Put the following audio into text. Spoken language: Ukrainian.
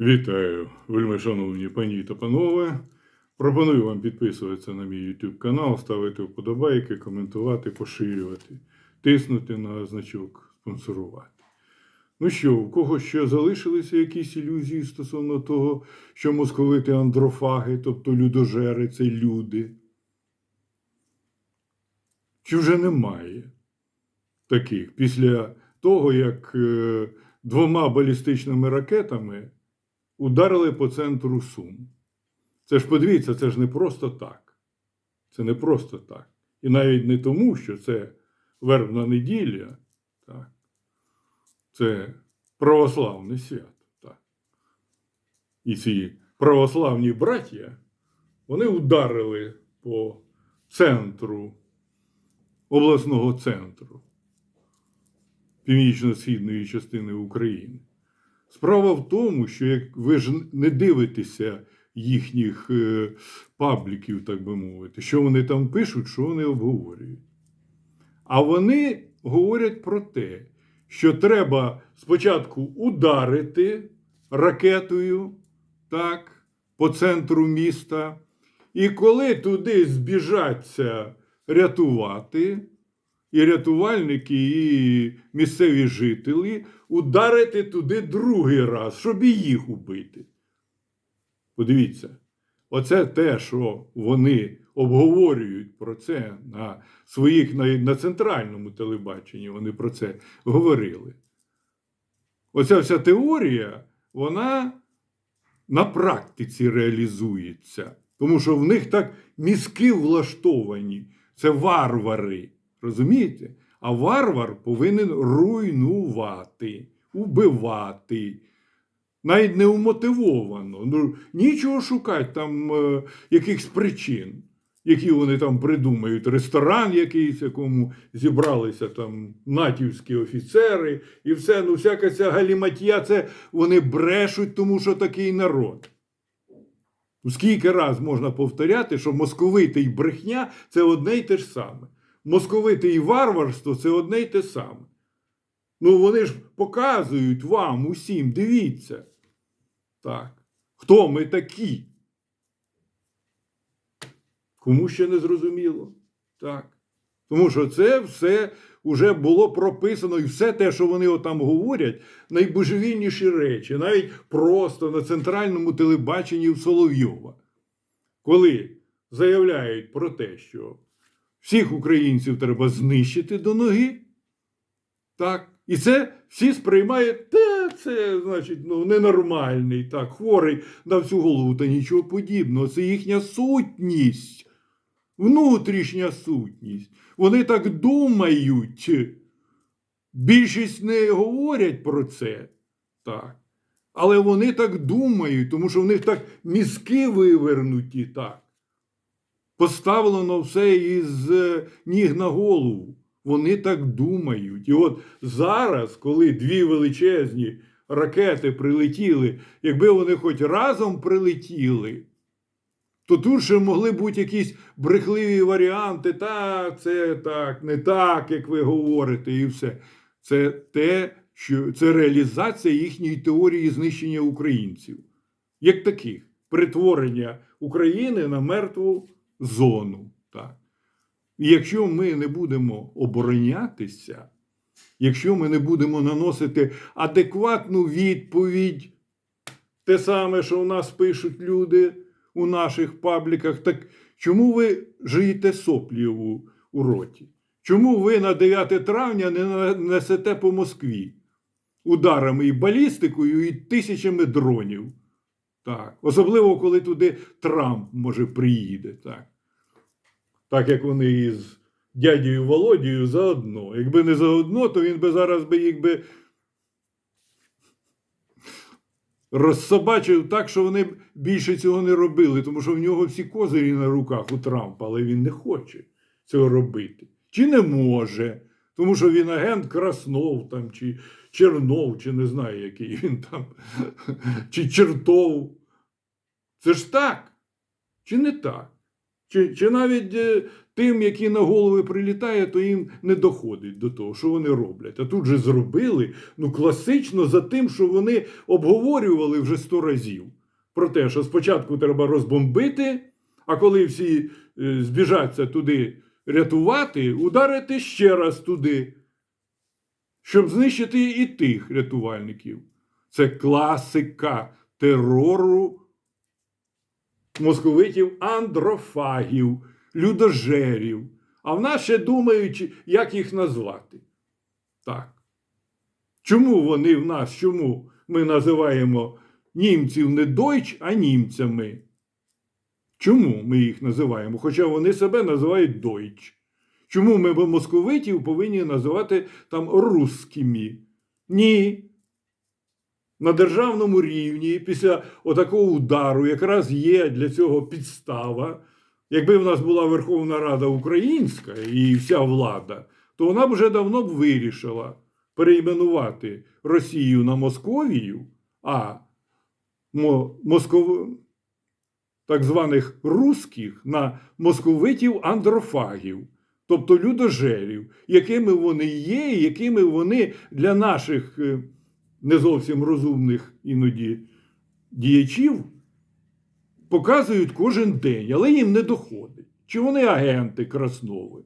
Вітаю, вельми шановні пані та панове. Пропоную вам підписуватися на мій YouTube канал, ставити вподобайки, коментувати, поширювати, тиснути на значок спонсорувати. Ну що, у кого ще залишилися якісь ілюзії стосовно того, що московити андрофаги, тобто людожери це люди? Чи вже немає таких після того, як е, двома балістичними ракетами ударили по центру Сум. Це ж подивіться, це ж не просто так. Це не просто так. І навіть не тому, що це вербна неділя, так. це православне свято. Так. І ці православні браття, вони ударили по центру, обласного центру північно-східної частини України. Справа в тому, що як ви ж не дивитеся їхніх е, пабліків, так би мовити, що вони там пишуть, що вони обговорюють. А вони говорять про те, що треба спочатку ударити ракетою так, по центру міста, і коли туди збіжаться рятувати, і рятувальники, і місцеві жителі ударити туди другий раз, щоб і їх убити. Подивіться, оце те, що вони обговорюють про це на своїх на, на центральному телебаченні, вони про це говорили. Оця вся теорія, вона на практиці реалізується. Тому що в них так мізки влаштовані. Це варвари. Розумієте? А варвар повинен руйнувати, убивати. Навіть не умотивовано. Ну, нічого шукати там е, якихось причин, які вони там придумають. Ресторан якийсь, якому зібралися там натівські офіцери, і все, ну, всяка ця галіматія, це вони брешуть, тому що такий народ. Ну, Скільки раз можна повторяти, що московити і брехня це одне й те ж саме. Московити і варварство це одне й те саме. Ну, вони ж показують вам усім, дивіться. Так. Хто ми такі? Кому ще не зрозуміло? Так. Тому що це все вже було прописано, і все те, що вони отам говорять, найбожевільніші речі, навіть просто на центральному телебаченні в Соловйова. Коли заявляють про те, що всіх українців треба знищити до ноги. Так. І це всі сприймають, те, це, значить, ну, ненормальний, так, хворий на всю голову та нічого подібного. Це їхня сутність, внутрішня сутність. Вони так думають. Більшість не говорять про це. Так. Але вони так думають, тому що в них так мізки вивернуті так поставлено все із е, ніг на голову. Вони так думають. І от зараз, коли дві величезні ракети прилетіли, якби вони хоч разом прилетіли, то тут ще могли бути якісь брехливі варіанти. Так, це так, не так, як ви говорите, і все. Це те, що це реалізація їхньої теорії знищення українців, як таких перетворення України на мертву зону. Так. І якщо ми не будемо оборонятися, якщо ми не будемо наносити адекватну відповідь, те саме, що у нас пишуть люди у наших пабліках, так чому ви жиєте соплі у, у роті? Чому ви на 9 травня не несете по Москві ударами і балістикою, і тисячами дронів? Так. Особливо, коли туди Трамп може приїде. Так так як вони із дядею Володією заодно. Якби не заодно, то він би зараз би їх би розсобачив так, що вони більше цього не робили, тому що в нього всі козирі на руках у Трампа, але він не хоче цього робити. Чи не може? Тому що він агент Краснов там, чи Чернов, чи не знаю, який він там, чи Чертов. Це ж так, чи не так? Чи чи навіть е, тим, які на голови прилітає, то їм не доходить до того, що вони роблять. А тут же зробили ну, класично за тим, що вони обговорювали вже сто разів. Про те, що спочатку треба розбомбити, а коли всі е, збіжаться туди рятувати, ударити ще раз туди, щоб знищити і тих рятувальників. Це класика терору московитів андрофагів, людожерів. А в нас ще думають, як їх назвати. Так. Чому вони в нас, чому ми називаємо німців не дойч, а німцями? Чому ми їх називаємо? Хоча вони себе називають дойч. Чому ми московитів повинні називати там русскими? Ні. На державному рівні після отакого удару якраз є для цього підстава. Якби в нас була Верховна Рада Українська і вся влада, то вона б вже давно б вирішила перейменувати Росію на Московію, а Москов... так званих русських на московитів андрофагів, тобто людожерів, якими вони є, якими вони для наших е, не зовсім розумних іноді діячів показують кожен день, але їм не доходить. Чи вони агенти Краснови,